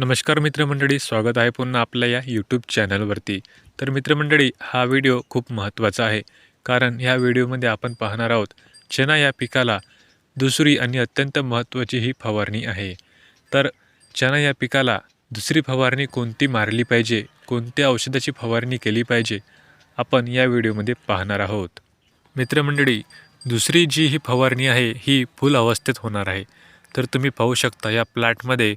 नमस्कार मित्रमंडळी स्वागत आहे पुन्हा आपल्या या यूट्यूब चॅनलवरती तर मित्रमंडळी हा व्हिडिओ खूप महत्त्वाचा आहे. कारण ह्या व्हिडिओमध्ये आपण पाहणार आहोत चना या पिकाला दुसरी आणि अत्यंत महत्त्वाची ही फवारणी आहे. तर चना या पिकाला दुसरी फवारणी कोणती मारली पाहिजे? कोणत्या औषधाची फवारणी केली पाहिजे? आपण या व्हिडिओमध्ये पाहणार आहोत. मित्रमंडळी दुसरी जी ही फवारणी आहे ही फुल अवस्थेत होणार आहे. तर तुम्ही पाहू शकता या प्लॅटमध्ये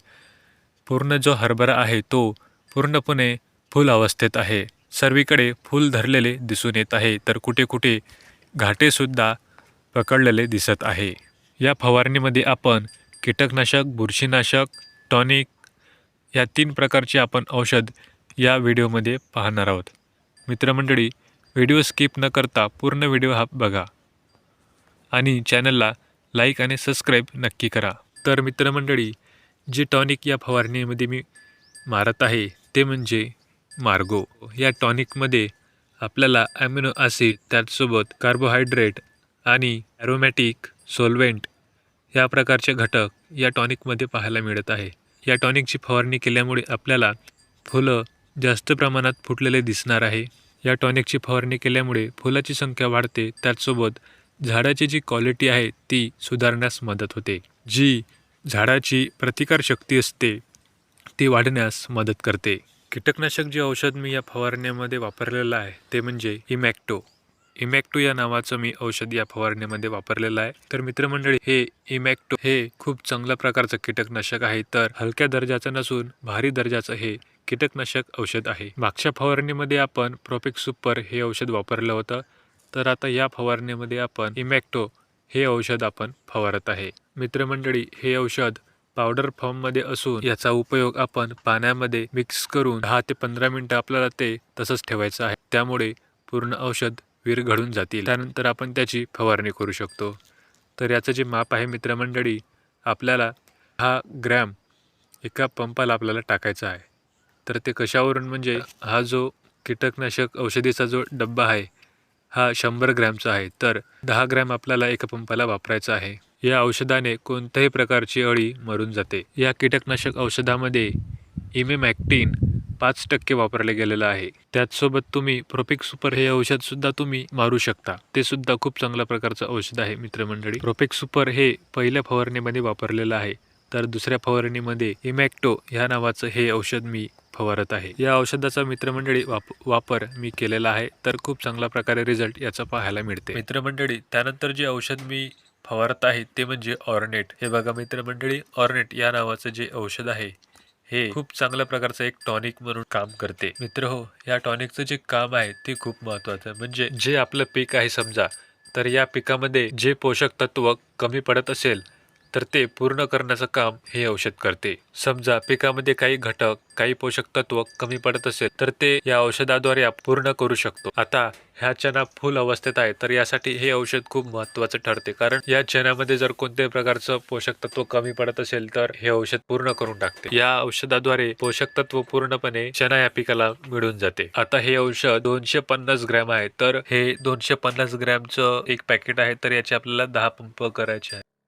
पूर्ण जो हरभरा आहे तो पूर्णपणे फुल अवस्थेत आहे. सर्वीकडे फुल धरलेले दिसून येत आहे तर कुठे कुठे घाटेसुद्धा पकडलेले दिसत आहे. या फवारणीमध्ये आपण कीटकनाशक बुरशीनाशक टॉनिक या तीन प्रकारचे आपण औषध या व्हिडिओमध्ये पाहणार आहोत. मित्रमंडळी व्हिडिओ स्किप न करता पूर्ण व्हिडिओ हा बघा आणि चॅनलला लाईक आणि सबस्क्राईब नक्की करा. तर मित्रमंडळी जे टॉनिक या फवारणीमध्ये मी मारत आहे ते म्हणजे मार्गो. या टॉनिकमध्ये आपल्याला ॲमिनो ॲसिड त्याचसोबत कार्बोहायड्रेट आणि ॲरोमॅटिक सोल्वेंट या प्रकारचे घटक या टॉनिकमध्ये पाहायला मिळत आहे. या टॉनिकची फवारणी केल्यामुळे आपल्याला फुलं जास्त प्रमाणात फुटलेले दिसणार आहे. या टॉनिकची फवारणी केल्यामुळे फुलाची संख्या वाढते त्याचसोबत झाडाची जी क्वालिटी आहे ती सुधारण्यास मदत होते जी झाडाची प्रतिकारशक्ती असते ती वाढण्यास मदत करते. कीटकनाशक जे औषध मी या फवारण्यामध्ये वापरलेलं आहे ते म्हणजे इमॅक्टो. इमॅक्टो या नावाचं मी औषध या फवारणीमध्ये वापरलेलं आहे. तर मित्रमंडळी हे इमॅक्टो हे खूप चांगल्या प्रकारचं कीटकनाशक आहे. तर हलक्या दर्जाचं नसून भारी दर्जाचं हे कीटकनाशक औषध आहे. मागच्या फवारणीमध्ये आपण प्रोपिक सुपर हे औषध वापरलं होतं. तर आता या फवारणीमध्ये आपण इमॅक्टो हे औषध आपण फवारत आहे. मित्रमंडळी हे औषध पावडर फॉर्ममध्ये असून याचा उपयोग आपण पाण्यामध्ये मिक्स करून दहा ते पंधरा मिनटं आपल्याला ते तसंच ठेवायचं आहे. त्यामुळे पूर्ण औषध विरघळून जातील. त्यानंतर आपण त्याची फवारणी करू शकतो. तर याचं जे माप आहे मित्रमंडळी आपल्याला हा ग्रॅम एका पंपाला आपल्याला टाकायचा आहे. तर ते कशावरून? म्हणजे हा जो कीटकनाशक औषधीचा जो डब्बा आहे हा शंभर ग्रॅमचा आहे तर दहा ग्रॅम आपल्याला एका पंपाला वापरायचा आहे. या औषधाने कोणत्याही प्रकारची अळी मरून जाते. या कीटकनाशक औषधामध्ये इमेमॅक्टीन पाच टक्के वापरले गेलेलं आहे. त्याचसोबत तुम्ही प्रोपिक सुपर हे औषध सुद्धा तुम्ही मारू शकता. ते सुद्धा खूप चांगल्या प्रकारचं औषध आहे मित्रमंडळी. प्रोपिक सुपर हे पहिल्या फवारणीमध्ये वापरलेलं आहे. तर दुसऱ्या फवारणीमध्ये इमॅक्टो ह्या नावाचं हे औषध मी फवारत आहे. या औषधाचा मित्रमंडळी वाप वापर मी केलेला आहे तर खूप चांगल्या प्रकारे रिझल्ट याचा पाहायला मिळते. मित्रमंडळी त्यानंतर जे औषध मी फवारत आहे ते म्हणजे ऑर्नेट. हे बघा मित्रमंडळी ऑर्नेट या नावाचं जे औषध आहे हे खूप चांगल्या प्रकारचं एक टॉनिक म्हणून काम करते. मित्र हो या टॉनिकचं जे काम आहे ते खूप महत्वाचं आहे. म्हणजे जे आपलं पीक आहे समजा तर या पिकामध्ये जे पोषक तत्व कमी पडत असेल तर ते पूर्ण करण्याचं काम हे औषध करते. समजा पिकामध्ये काही घटक काही पोषक तत्व कमी पडत असेल तर ते या औषधाद्वारे पूर्ण करू शकतो. आता ह्या चना फुल अवस्थेत आहे तर यासाठी हे औषध खूप महत्वाचं ठरते. कारण या चण्यामध्ये जर कोणत्याही प्रकारचं पोषक तत्व कमी पडत असेल तर हे औषध पूर्ण करून टाकते. या औषधाद्वारे पोषक तत्व पूर्णपणे चना या पिकाला मिळून जाते. आता हे औषध दोनशे पन्नास ग्रॅम आहे तर हे दोनशे पन्नास ग्रॅमचं एक पॅकेट आहे तर याचे आपल्याला दहा पंप करायचे आहे